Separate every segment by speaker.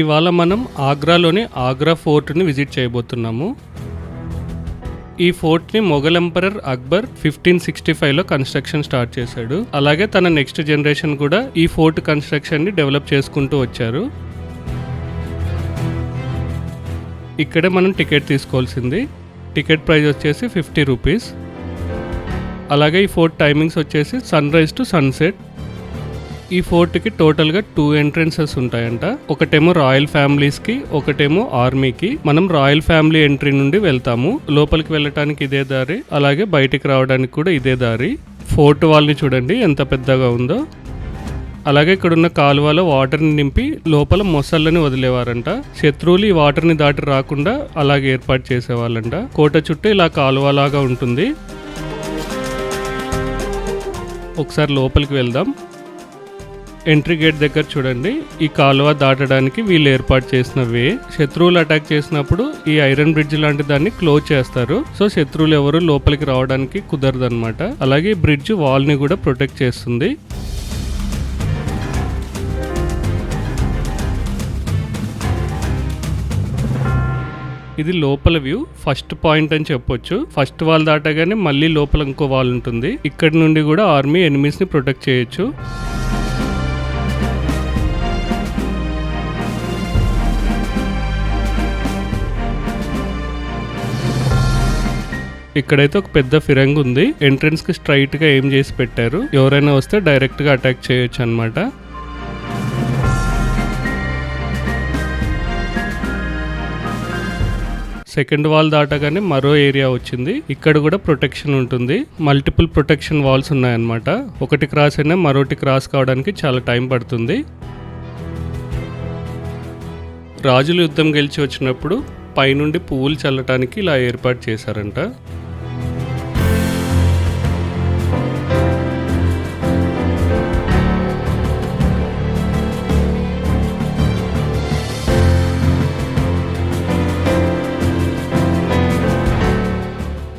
Speaker 1: ఇవాళ మనం ఆగ్రాలోని ఆగ్రా ఫోర్ట్ని విజిట్ చేయబోతున్నాము. ఈ ఫోర్ట్ని Mughal emperor Akbar fifteen sixty ఫైవ్లో కన్స్ట్రక్షన్ స్టార్ట్ చేశాడు. అలాగే తన నెక్స్ట్ జనరేషన్ కూడా ఈ ఫోర్ట్ కన్స్ట్రక్షన్ని డెవలప్ చేసుకుంటూ వచ్చారు. ఇక్కడే మనం టికెట్ తీసుకోవాల్సింది. టికెట్ ప్రైస్ వచ్చేసి ఫిఫ్టీ రూపీస్. అలాగే ఈ ఫోర్ట్ టైమింగ్స్ వచ్చేసి సన్ రైజ్ టు సన్సెట్. ఈ ఫోర్ట్కి టోటల్గా టూ ఎంట్రెన్సెస్ ఉంటాయంట. ఒకటేమో రాయల్ ఫ్యామిలీస్కి ఒకటేమో ఆర్మీకి. మనం రాయల్ ఫ్యామిలీ ఎంట్రీ నుండి వెళ్తాము. లోపలికి వెళ్ళటానికి ఇదే దారి అలాగే బయటికి రావడానికి కూడా ఇదే దారి. ఫోర్ట్ వాళ్ళని చూడండి ఎంత పెద్దగా ఉందో. అలాగే ఇక్కడ ఉన్న కాలువలో వాటర్ని నింపి లోపల మొసళ్ళని వదిలేవారంట. శత్రువులు ఈ వాటర్ని దాటి రాకుండా అలాగే ఏర్పాటు చేసేవాళ్ళంట. కోట చుట్టూ ఇలా కాలువలాగా ఉంటుంది. ఒకసారి లోపలికి వెళ్దాం. ఎంట్రీ గేట్ దగ్గర చూడండి. ఈ కాలువ దాటడానికి వీళ్ళు ఏర్పాటు చేసిన వే. శత్రువులు అటాక్ చేసినప్పుడు ఈ ఐరన్ బ్రిడ్జ్ లాంటి దాన్ని క్లోజ్ చేస్తారు. సో శత్రువులు ఎవరు లోపలికి రావడానికి కుదరదు అనమాట అలాగే బ్రిడ్జ్ వాల్ని కూడా ప్రొటెక్ట్ చేస్తుంది. ఇది లోపల వ్యూ ఫస్ట్ పాయింట్ అని చెప్పొచ్చు. ఫస్ట్ వాల్ దాటగానే మళ్ళీ లోపల ఇంకో వాల్ ఉంటుంది. ఇక్కడ నుండి కూడా ఆర్మీ ఎనిమీస్ని ప్రొటెక్ట్ చేయొచ్చు. ఇక్కడైతే ఒక పెద్ద ఫిరంగ్ ఉంది. ఎంట్రన్స్కి స్ట్రైట్గా ఏం చేసి పెట్టారు? ఎవరైనా వస్తే డైరెక్ట్గా అటాక్ చేయొచ్చు అనమాట సెకండ్ వాల్ దాటగానే మరో ఏరియా వచ్చింది. ఇక్కడ కూడా ప్రొటెక్షన్ ఉంటుంది. మల్టిపుల్ ప్రొటెక్షన్ వాల్స్ ఉన్నాయన్నమాట. ఒకటి క్రాస్ అయినా మరొకటి క్రాస్ కావడానికి చాలా టైం పడుతుంది. రాజులు యుద్ధం గెలిచి వచ్చినప్పుడు పైనుండి పువ్వులు చల్లటానికి ఇలా ఏర్పాటు చేశారంట.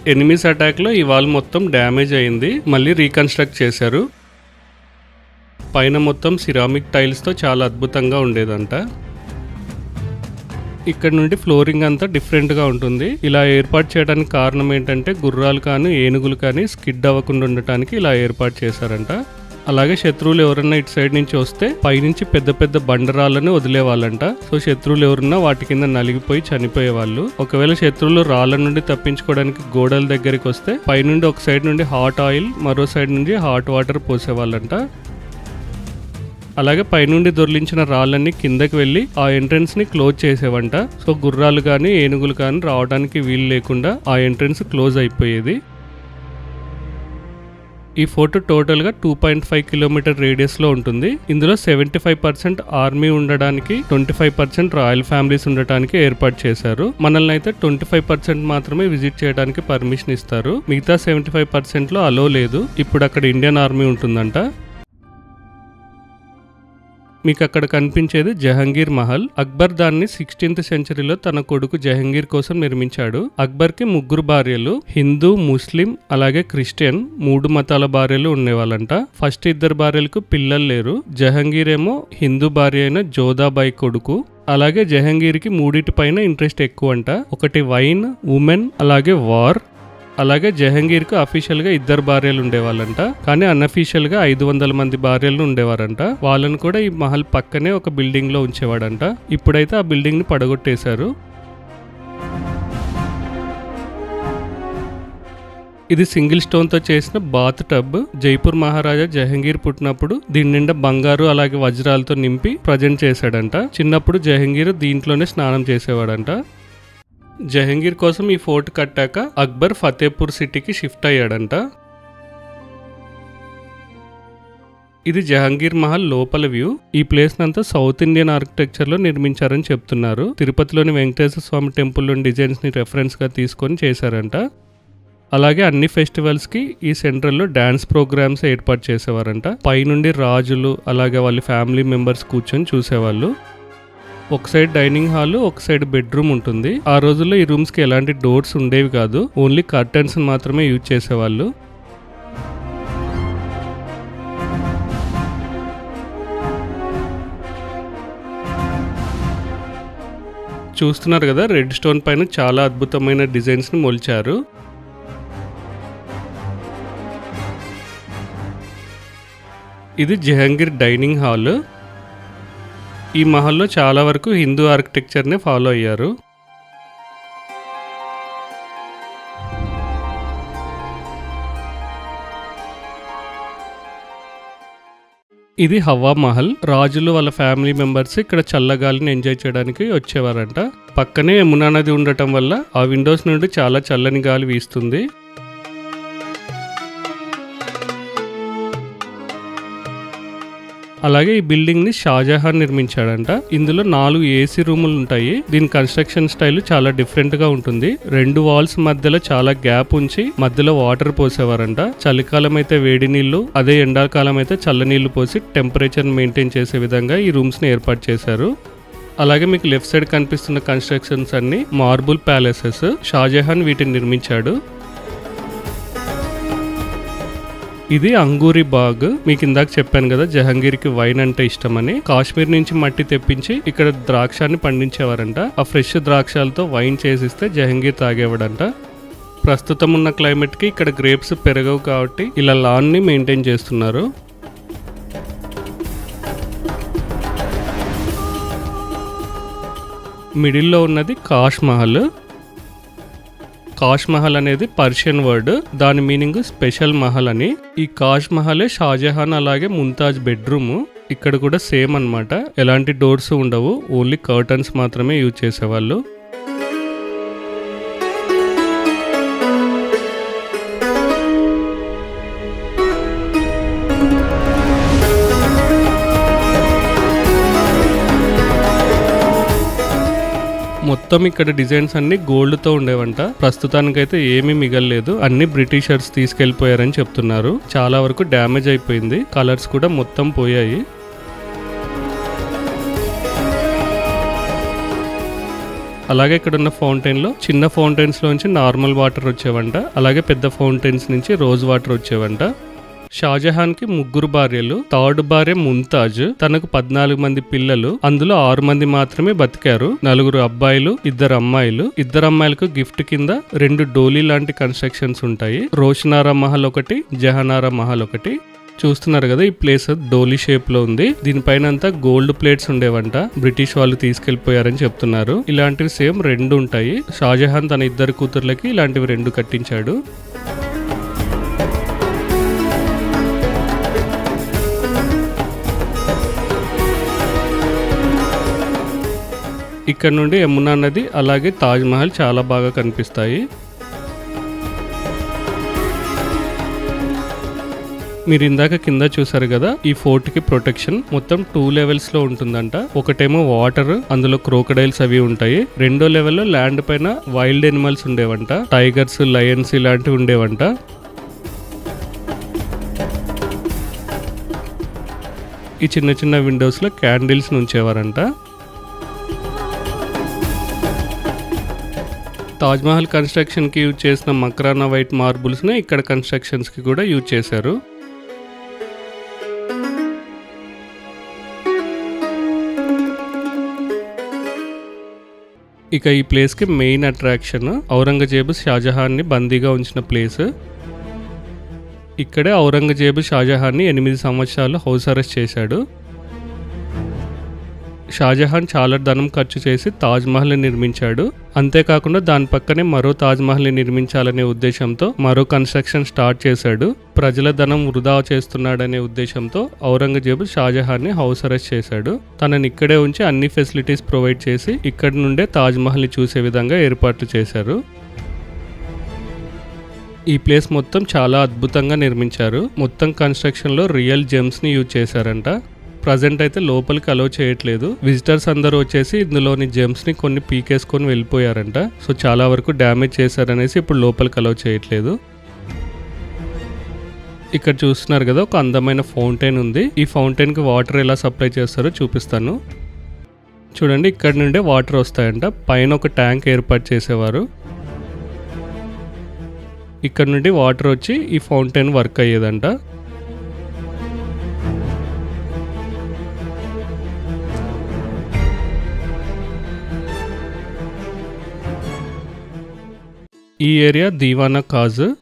Speaker 1: ఎనిమిస్ అటాక్లో ఈ వాల్ మొత్తం డ్యామేజ్ అయింది. మళ్ళీ రీకన్స్ట్రక్ట్ చేశారు. పైన మొత్తం సిరామిక్ టైల్స్తో చాలా అద్భుతంగా ఉండేదంట. ఇక్కడ నుండి ఫ్లోరింగ్ అంతా డిఫరెంట్గా ఉంటుంది. ఇలా ఏర్పాటు చేయడానికి కారణం ఏంటంటే గుర్రాలు కానీ ఏనుగులు కానీ స్కిడ్ అవ్వకుండా ఉండటానికి ఇలా ఏర్పాటు చేశారంట. అలాగే శత్రువులు ఎవరన్నా ఇటు సైడ్ నుంచి వస్తే పైనుంచి పెద్ద పెద్ద బండరాళ్ళని వదిలేవాళ్ళంట. సో శత్రువులు ఎవరున్నా వాటి కింద నలిగిపోయి చనిపోయేవాళ్ళు. ఒకవేళ శత్రువులు రాళ్ళ నుండి తప్పించుకోవడానికి గోడల దగ్గరికి వస్తే పైనుండి ఒక సైడ్ నుండి హాట్ ఆయిల్ మరో సైడ్ నుండి హాట్ వాటర్ పోసేవాళ్ళంట. అలాగే పైనుండి దొరిలించిన రాళ్ళన్నీ కిందకి వెళ్ళి ఆ ఎంట్రన్స్ని క్లోజ్ చేసేవంట. సో గుర్రాలు కానీ ఏనుగులు కానీ రావడానికి వీలు లేకుండా ఆ ఎంట్రన్స్ క్లోజ్ అయిపోయేది. ఈ ఫోటో టోటల్గా టూ పాయింట్ ఫైవ్ కిలోమీటర్ రేడియస్లో ఉంటుంది. ఇందులో సెవెంటీ ఫైవ్ పర్సెంట్ ఆర్మీ ఉండడానికి twenty five percent royal families ఉండటానికి ఏర్పాటు చేశారు. మనల్ని అయితే ట్వంటీ ఫైవ్ పర్సెంట్ మాత్రమే విజిట్ చేయడానికి పర్మిషన్ ఇస్తారు. మిగతా సెవెంటీ ఫైవ్ పర్సెంట్లో అలో లేదు. ఇప్పుడు అక్కడ ఇండియన్ ఆర్మీ ఉంటుందంట. మీకు అక్కడ కనిపించేది జహంగీర్ మహల్. అక్బర్ దాన్ని సిక్స్టీన్త్ సెంచరీలో తన కొడుకు జహంగీర్ కోసం నిర్మించాడు. అక్బర్కి ముగ్గురు భార్యలు హిందూ ముస్లిం అలాగే క్రిస్టియన్ మూడు మతాల భార్యలు ఉండేవాళ్ళంట. ఫస్ట్ ఇద్దరు భార్యలకు పిల్లలు లేరు. జహంగీర్ ఏమో హిందూ భార్య అయిన జోదాబాయి కొడుకు అలాగే జహంగీర్కి మూడిటి పైన ఇంట్రెస్ట్ ఎక్కువ అంట ఒకటి వైన్ ఉమెన్ అలాగే వార్. అలాగే జహంగీర్కు అఫీషియల్గా ఇద్దరు భార్యలు ఉండేవాళ్ళంట. కానీ అన్అఫీషియల్గా ఐదు వందల మంది భార్యలు ఉండేవారంట. వాళ్ళని కూడా ఈ మహల్ పక్కనే ఒక బిల్డింగ్లో ఉంచేవాడంట. ఇప్పుడైతే ఆ బిల్డింగ్ని పడగొట్టేశారు. ఇది సింగిల్ స్టోన్తో చేసిన బాత్ టబ్. జైపూర్ మహారాజా జహంగీర్ పుట్టినప్పుడు దీని నిండా బంగారు అలాగే వజ్రాలతో నింపి ప్రజెంట్ చేశాడంట. చిన్నప్పుడు జహంగీర్ దీంట్లోనే స్నానం చేసేవాడంట. జహంగీర్ కోసం ఈ ఫోర్ట్ కట్టాక అక్బర్ ఫతేపూర్ సిటీకి షిఫ్ట్ అయ్యాడంట. ఇది జహంగీర్ మహల్ లోపల వ్యూ. ఈ ప్లేస్ అంతా సౌత్ ఇండియన్ ఆర్కిటెక్చర్లో నిర్మించారని చెప్తున్నారు. తిరుపతిలోని వెంకటేశ్వర స్వామి టెంపుల్లో డిజైన్స్ని రెఫరెన్స్గా తీసుకొని చేశారంట. అలాగే అన్ని ఫెస్టివల్స్కి ఈ సెంట్రల్లో డాన్స్ ప్రోగ్రామ్స్ ఏర్పాటు చేసేవారంట. పైనుండి రాజులు అలాగే వాళ్ళ ఫ్యామిలీ మెంబర్స్ కూర్చొని చూసేవాళ్ళు. ఒక సైడ్ డైనింగ్ హాల్ ఒక సైడ్ బెడ్రూమ్ ఉంటుంది. ఆ రోజుల్లో ఈ రూమ్స్కి ఎలాంటి డోర్స్ ఉండేవి కాదు. ఓన్లీ కర్టన్స్ మాత్రమే యూజ్ చేసేవాళ్ళు. చూస్తున్నారు కదా రెడ్ స్టోన్ పైన చాలా అద్భుతమైన డిజైన్స్ని మొలిచారు. ఇది జహంగీర్ డైనింగ్ హాల్. ఈ మహల్లో చాలా వరకు హిందూ ఆర్కిటెక్చర్ని ఫాలో అయ్యారు. ఇది హవా మహల్. రాజులు వాళ్ళ ఫ్యామిలీ మెంబర్స్ ఇక్కడ చల్లగాలిని ఎంజాయ్ చేయడానికి వచ్చేవారంట. పక్కనే యమునా నది ఉండటం వల్ల ఆ విండోస్ నుండి చాలా చల్లని గాలి వీస్తుంది. అలాగే ఈ బిల్డింగ్ని షాజహాన్ నిర్మించాడంట. ఇందులో నాలుగు ఏసీ రూములు ఉంటాయి. దీని కన్స్ట్రక్షన్ స్టైల్ చాలా డిఫరెంట్గా ఉంటుంది. రెండు వాల్స్ మధ్యలో చాలా గ్యాప్ ఉంచి మధ్యలో వాటర్ పోసేవారంట. చలికాలం అయితే వేడి నీళ్ళు అదే ఎండాకాలం అయితే చల్ల నీళ్ళు పోసి టెంపరేచర్ మెయింటైన్ చేసే విధంగా ఈ రూమ్స్ని ఏర్పాటు చేశారు. అలాగే మీకు లెఫ్ట్ సైడ్ కనిపిస్తున్న కన్స్ట్రక్షన్స్ అన్ని మార్బుల్ ప్యాలెసెస్. షాజహాన్ వీటిని నిర్మించాడు. ఇది అంగూరి బాగ్. మీకు ఇందాక చెప్పాను కదా జహంగీర్కి వైన్ అంటే ఇష్టమని. కాశ్మీర్ నుంచి మట్టి తెప్పించి ఇక్కడ ద్రాక్షాన్ని పండించేవారంట. ఆ ఫ్రెష్ ద్రాక్షాలతో వైన్ చేసిస్తే జహంగీర్ తాగేవాడంట. ప్రస్తుతం ఉన్న క్లైమేట్కి ఇక్కడ గ్రేప్స్ పెరగవు కాబట్టి ఇలా లాన్ని మెయింటైన్ చేస్తున్నారు. మిడిల్లో ఉన్నది కాష్ మహల్. కాష్ మహల్ అనేది పర్షియన్ వర్డ్. దాని మీనింగ్ స్పెషల్ మహల్ అని. ఈ కాష్ మహలే షాజహాన్ అలాగే ముంతాజ్ బెడ్రూమ్. ఇక్కడ కూడా సేమ్ అన్నమాట. ఎలాంటి డోర్స్ ఉండవు. ఓన్లీ కర్టన్స్ మాత్రమే యూజ్ చేసేవాళ్ళు. మొత్తం ఇక్కడ డిజైన్స్ అన్ని గోల్డ్తో ఉండేవంట. ప్రస్తుతానికైతే ఏమీ మిగలలేదు. అన్ని బ్రిటిషర్స్ తీసుకెళ్ళిపోయారని చెప్తున్నారు. చాలా వరకు డ్యామేజ్ అయిపోయింది. కలర్స్ కూడా మొత్తం పోయాయి. అలాగే ఇక్కడ ఉన్న ఫౌంటైన్లో చిన్న ఫౌంటైన్స్ లోంచి నార్మల్ వాటర్ వచ్చేవంట. అలాగే పెద్ద ఫౌంటైన్స్ నుంచి రోజ్ వాటర్ వచ్చేవంట. షాజహాన్కి ముగ్గురు భార్యలు థర్డ్ భార్య ముంతాజ్ తనకు పద్నాలుగు మంది పిల్లలు అందులో ఆరు మంది మాత్రమే బతికారు. నలుగురు అబ్బాయిలు ఇద్దరు అమ్మాయిలు. ఇద్దరు అమ్మాయిలకు గిఫ్ట్ కింద రెండు డోలీ లాంటి కన్స్ట్రక్షన్స్ ఉంటాయి. రోషనారా మహల్ ఒకటి జహనారా మహల్ ఒకటి. చూస్తున్నారు కదా ఈ ప్లేస్ డోలీ షేప్లో ఉంది. దీనిపైన అంతా గోల్డ్ ప్లేట్స్ ఉండేవంట. బ్రిటిష్ వాళ్ళు తీసుకెళ్ళిపోయారని చెప్తున్నారు. ఇలాంటివి సేమ్ రెండు ఉంటాయి. షాజహాన్ తన ఇద్దరు కూతుర్లకి ఇలాంటివి రెండు కట్టించాడు. ఇక్కడ నుండి యమునా నది అలాగే తాజ్మహల్ చాలా బాగా కనిపిస్తాయి. మీరు ఇందాక కింద చూసారు కదా ఈ ఫోర్ట్కి ప్రొటెక్షన్ మొత్తం టూ లెవెల్స్లో ఉంటుందంట. ఒకటేమో వాటర్ అందులో క్రోకడైల్స్ అవి ఉంటాయి. రెండో లెవెల్లో ల్యాండ్ పైన వైల్డ్ ఎనిమల్స్ ఉండేవంట. టైగర్స్ లయన్స్ ఇలాంటివి ఉండేవంట. ఈ చిన్న చిన్న విండోస్లో క్యాండిల్స్ ఉంచేవారంట. తాజ్మహల్ కన్స్ట్రక్షన్కి యూజ్ చేసిన మక్రానా వైట్ మార్బుల్స్ని ఇక్కడ కన్స్ట్రక్షన్స్కి కూడా యూజ్ చేశారు. ఇక ఈ ప్లేస్కి మెయిన్ అట్రాక్షన్ ఔరంగజేబు షాజహాన్ని బందీగా ఉంచిన ప్లేస్. ఇక్కడే ఔరంగజేబు షాజహాన్ని ఎనిమిది సంవత్సరాలు హౌస్ అరెస్ట్ చేశాడు. షాజహాన్ చాలా ధనం ఖర్చు చేసి తాజ్మహల్ని నిర్మించాడు. అంతేకాకుండా దాని పక్కనే మరో తాజ్మహల్ని నిర్మించాలనే ఉద్దేశంతో మరో కన్స్ట్రక్షన్ స్టార్ట్ చేశాడు. ప్రజల ధనం వృధా చేస్తున్నాడనే ఉద్దేశంతో ఔరంగజేబు షాజహాన్ని హౌస్ అరెస్ట్ చేశాడు. తనని ఇక్కడే ఉంచి అన్ని ఫెసిలిటీస్ ప్రొవైడ్ చేసి ఇక్కడి నుండే తాజ్మహల్ని చూసే విధంగా ఏర్పాట్లు చేశారు. ఈ ప్లేస్ మొత్తం చాలా అద్భుతంగా నిర్మించారు. మొత్తం కన్స్ట్రక్షన్లో రియల్ జెమ్స్ని యూజ్ చేశారంట. ప్రజెంట్ అయితే లోపలికి అలో చేయట్లేదు. విజిటర్స్ అందరూ వచ్చేసి ఇందులోని జెమ్స్ని కొన్ని పీకేసుకొని వెళ్ళిపోయారంట. సో చాలా వరకు డ్యామేజ్ చేశారనేసి ఇప్పుడు లోపలికి అలో చేయట్లేదు. ఇక్కడ చూస్తున్నారు కదా ఒక అందమైన ఫౌంటైన్ ఉంది. ఈ ఫౌంటైన్కి వాటర్ ఎలా సప్లై చేస్తారో చూపిస్తాను. చూడండి ఇక్కడ నుండే వాటర్ వస్తాయంట. పైన ఒక ట్యాంక్ ఏర్పాటు చేసేవారు. ఇక్కడ నుండి వాటర్ వచ్చి ఈ ఫౌంటైన్ వర్క్ అయ్యేదంట. ఈ ఏరియా దీవానా కాజ్.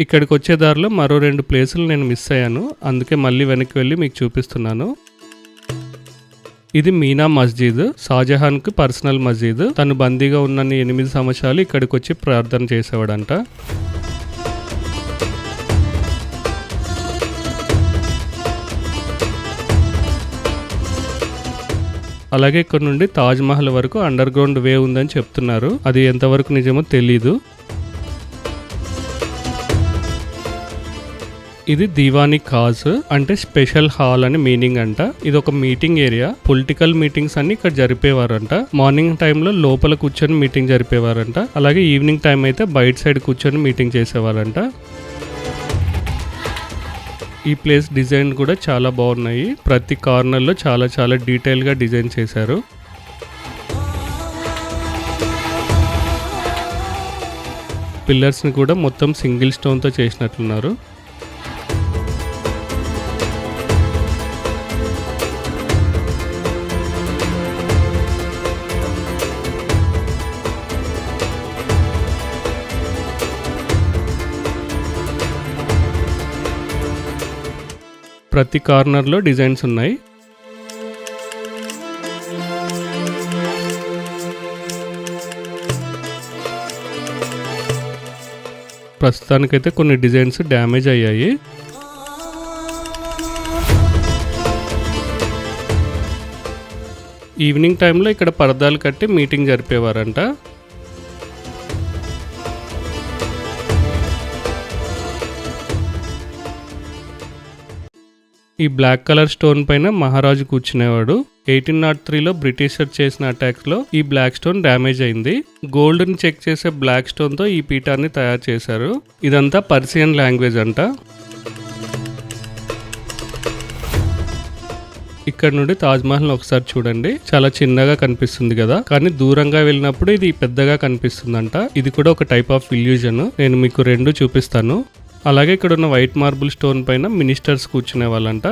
Speaker 1: ఇక్కడికి వచ్చే దారిలో మరో రెండు ప్లేసులు నేను మిస్ అయ్యాను. అందుకే మళ్ళీ వెనక్కి వెళ్ళి మీకు చూపిస్తున్నాను. ఇది మీనా మస్జిద్. షాజహాన్కి పర్సనల్ మస్జిద్. తను బందీగా ఉన్న ఎనిమిది సంవత్సరాలు ఇక్కడికి వచ్చి ప్రార్థన చేసేవాడంట. అలాగే ఇక్కడ నుండి తాజ్ మహల్ వరకు అండర్ గ్రౌండ్ వే ఉందని చెప్తున్నారు. అది ఎంతవరకు నిజమో తెలీదు. ఇది దివాని కాజ్ అంటే స్పెషల్ హాల్ అని మీనింగ్ అంట. ఇది ఒక మీటింగ్ ఏరియా పొలిటికల్ మీటింగ్స్ అన్ని ఇక్కడ జరిపేవారంట. మార్నింగ్ టైంలో లోపల కూర్చొని మీటింగ్ జరిపేవారంట. అలాగే ఈవినింగ్ టైం అయితే బయట సైడ్ కూర్చొని మీటింగ్ చేసేవారంట. ఈ ప్లేస్ డిజైన్ కూడా చాలా బాగున్నాయి. ప్రతి కార్నర్లో చాలా చాలా డీటెయిల్గా డిజైన్ చేశారు. పిల్లర్స్ని కూడా మొత్తం సింగిల్ స్టోన్తో చేసినట్లున్నారు. ప్రతి కార్నర్లో డిజైన్స్ ఉన్నాయి. ప్రస్తుతానికైతే కొన్ని డిజైన్స్ డ్యామేజ్ అయ్యాయి. ఈవినింగ్ టైంలో ఇక్కడ పరదాలు కట్టి మీటింగ్ జరిపేవారంట. ఈ బ్లాక్ కలర్ స్టోన్ పైన మహారాజు కూర్చునేవాడు. ఎయిటీన్ నాట్ త్రీలో బ్రిటిషర్ చేసిన అటాక్స్లో ఈ బ్లాక్ స్టోన్ డ్యామేజ్ అయింది. గోల్డ్ని చెక్ చేసే బ్లాక్ స్టోన్తో ఈ పీఠాన్ని తయారు చేశారు. ఇదంతా పర్సియన్ లాంగ్వేజ్ అంట. ఇక్కడ నుండి తాజ్ ఒకసారి చూడండి. చాలా చిన్నగా కనిపిస్తుంది కదా. కానీ దూరంగా వెళ్ళినప్పుడు ఇది పెద్దగా కనిపిస్తుందంట. ఇది కూడా ఒక టైప్ ఆఫ్ ఇల్యూజన్ నేను మీకు రెండు చూపిస్తాను. అలాగే ఇక్కడ ఉన్న వైట్ మార్బుల్ స్టోన్ పైన మినిస్టర్స్ కూర్చునే వాళ్ళంట.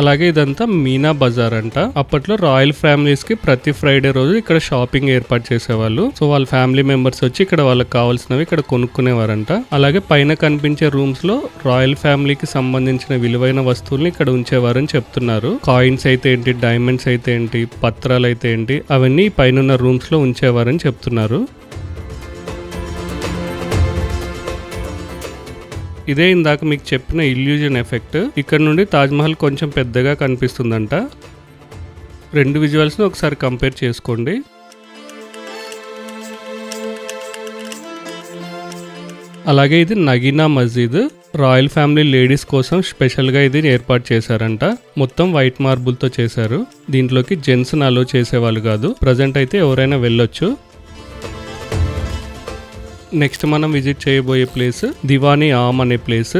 Speaker 1: అలాగే ఇదంతా మీనా బజార్ అంట. అప్పట్లో రాయల్ ఫ్యామిలీస్కి ప్రతి ఫ్రైడే రోజు ఇక్కడ షాపింగ్ ఏర్పాటు చేసేవాళ్ళు. సో వాళ్ళ ఫ్యామిలీ మెంబర్స్ వచ్చి ఇక్కడ వాళ్ళకి కావాల్సినవి ఇక్కడ కొనుక్కునేవారంట. అలాగే పైన కనిపించే రూమ్స్లో రాయల్ ఫ్యామిలీకి సంబంధించిన విలువైన వస్తువుల్ని ఇక్కడ ఉంచేవారని చెప్తున్నారు. కాయిన్స్ అయితే ఏంటి డైమండ్స్ అయితే ఏంటి పత్రాలు అయితే ఏంటి అవన్నీ పైన రూమ్స్లో ఉంచేవారని చెప్తున్నారు. ఇదే ఇందాక మీకు చెప్పిన ఇల్యూజన్ ఎఫెక్ట్. ఇక్కడ నుండి తాజ్మహల్ కొంచెం పెద్దగా కనిపిస్తుందంట. రెండు విజువల్స్ని ఒకసారి కంపేర్ చేసుకోండి. అలాగే ఇది Nagina Masjid royal family ladies కోసం స్పెషల్గా ఇది ఏర్పాటు చేశారంట. మొత్తం వైట్ మార్బుల్తో చేశారు. దీంట్లోకి జెంట్స్ని అలో చేసేవాళ్ళు కాదు. ప్రజెంట్ అయితే ఎవరైనా వెళ్ళొచ్చు. నెక్స్ట్ మనం విజిట్ చేయబోయే ప్లేస్ దివానీ ఆమ్ అనే ప్లేస్.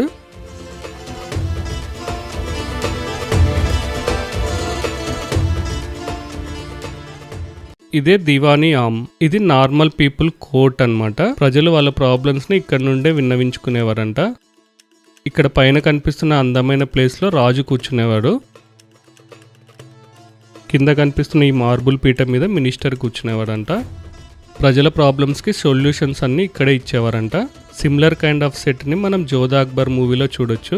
Speaker 1: ఇదే దివానీ ఆమ్. ఇది నార్మల్ పీపుల్ కోర్ట్ అన్నమాట. ప్రజలు వాళ్ళ ప్రాబ్లమ్స్ని ఇక్కడ నుండే విన్నవించుకునేవారంట. ఇక్కడ పైన కనిపిస్తున్న అందమైన ప్లేస్లో రాజు కూర్చునేవాడు. కింద కనిపిస్తున్న ఈ మార్బుల్ పీఠ మీద మినిస్టర్ కూర్చునేవాడంట. ప్రజల ప్రాబ్లమ్స్కి సొల్యూషన్స్ అన్నీ ఇక్కడే ఇచ్చేవారంట. సిమిలర్ కైండ్ ఆఫ్ సెట్ని మనం జోధా అక్బర్ మూవీలో చూడొచ్చు.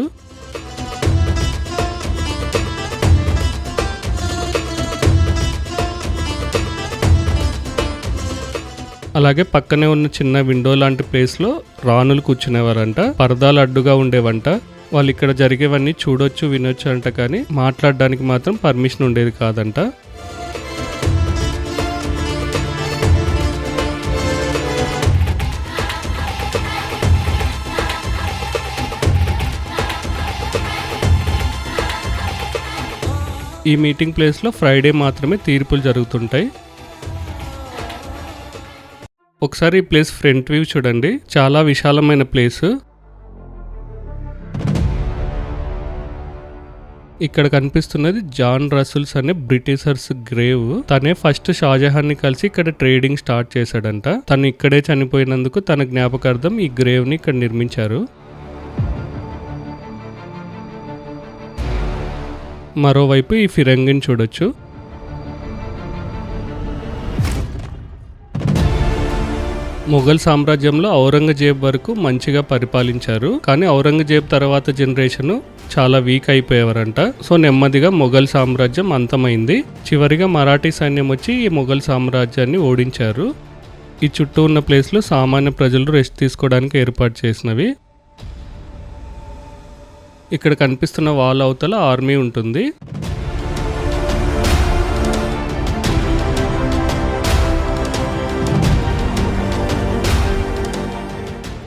Speaker 1: అలాగే పక్కనే ఉన్న చిన్న విండో లాంటి ప్లేస్లో రాణులు కూర్చునేవారంట. పరదాలు అడ్డుగా ఉండేవంట. వాళ్ళు ఇక్కడ జరిగేవన్నీ చూడొచ్చు వినొచ్చు అంట కానీ మాట్లాడడానికి మాత్రం పర్మిషన్ ఉండేది కాదంట. ఈ మీటింగ్ ప్లేస్లో ఫ్రైడే మాత్రమే తీర్పులు జరుగుతుంటాయి. ఒకసారి ఈ ప్లేస్ ఫ్రంట్ వ్యూ చూడండి. చాలా విశాలమైన ప్లేస్ ఇక్కడ కనిపిస్తున్నది జాన్ రసుల్స్ అనే బ్రిటిషర్స్ గ్రేవ్ తనే ఫస్ట్ షాజహాన్ని కలిసి ఇక్కడ ట్రేడింగ్ స్టార్ట్ చేశాడంట. తను ఇక్కడే చనిపోయినందుకు తన జ్ఞాపకార్థం ఈ గ్రేవ్ని ఇక్కడ నిర్మించారు. మరోవైపు ఈ ఫిరంగిని చూడొచ్చు. మొఘల్ సామ్రాజ్యంలో ఔరంగజేబ్ వరకు మంచిగా పరిపాలించారు. కానీ ఔరంగజేబ్ తర్వాత జనరేషన్ చాలా వీక్ అయిపోయేవారంట. సో నెమ్మదిగా మొఘల్ సామ్రాజ్యం అంతమైంది. చివరిగా మరాఠీ సైన్యం వచ్చి ఈ మొఘల్ సామ్రాజ్యాన్ని ఓడించారు. ఈ చుట్టూ ఉన్న ప్లేస్లో సామాన్య ప్రజలు రెస్ట్ తీసుకోవడానికి ఏర్పాటు చేసినవి. ఇక్కడ కనిపిస్తున్న వాల్ అవతల ఆర్మీ ఉంటుంది.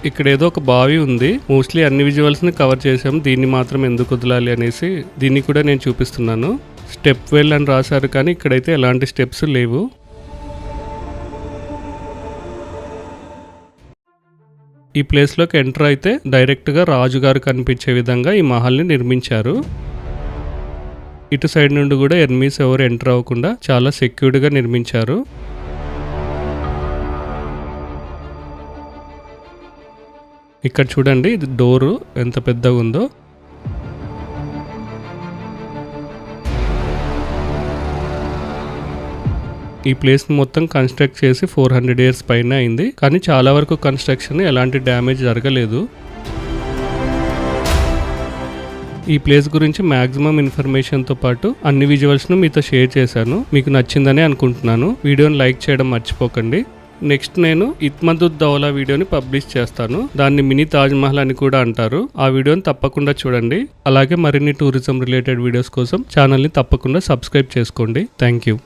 Speaker 1: ఇక్కడ ఏదో ఒక బావి ఉంది. మోస్ట్లీ అన్ని విజువల్స్ని కవర్ చేసాం దీన్ని మాత్రం ఎందుకు వదలాలి అనేసి దీన్ని కూడా నేను చూపిస్తున్నాను. స్టెప్ వెల్ అని రాశారు కానీ ఇక్కడైతే ఎలాంటి స్టెప్స్ లేవు. ఈ ప్లేస్లోకి ఎంటర్ అయితే డైరెక్ట్గా రాజుగారు కనిపించే విధంగా ఈ మహల్ని నిర్మించారు. ఇటు సైడ్ నుండి కూడా ఎర్మీస్ ఎవరు ఎంటర్ అవ్వకుండా చాలా సెక్యూర్డ్గా నిర్మించారు. ఇక్కడ చూడండి ఇది డోరు ఎంత పెద్దగా ఉందో ఈ ప్లేస్ మొత్తం కన్స్ట్రక్ట్ చేసి ఫోర్ హండ్రెడ్ ఇయర్స్ పైన అయింది. కానీ చాలా వరకు కన్స్ట్రక్షన్ ఎలాంటి డ్యామేజ్ జరగలేదు. ఈ ప్లేస్ గురించి మ్యాక్సిమం ఇన్ఫర్మేషన్తో పాటు అన్ని విజువల్స్ను మీతో షేర్ చేశాను. మీకు నచ్చిందని అనుకుంటున్నాను. వీడియోని లైక్ చేయడం మర్చిపోకండి. నెక్స్ట్ నేను ఇత్మదుద్ దౌలా వీడియోని పబ్లిష్ చేస్తాను. దాన్ని మినీ తాజ్ మహల్ అని కూడా అంటారు. ఆ వీడియోని తప్పకుండా చూడండి. అలాగే మరిన్ని టూరిజం రిలేటెడ్ వీడియోస్ కోసం ఛానల్ని తప్పకుండా సబ్స్క్రైబ్ చేసుకోండి. Thank you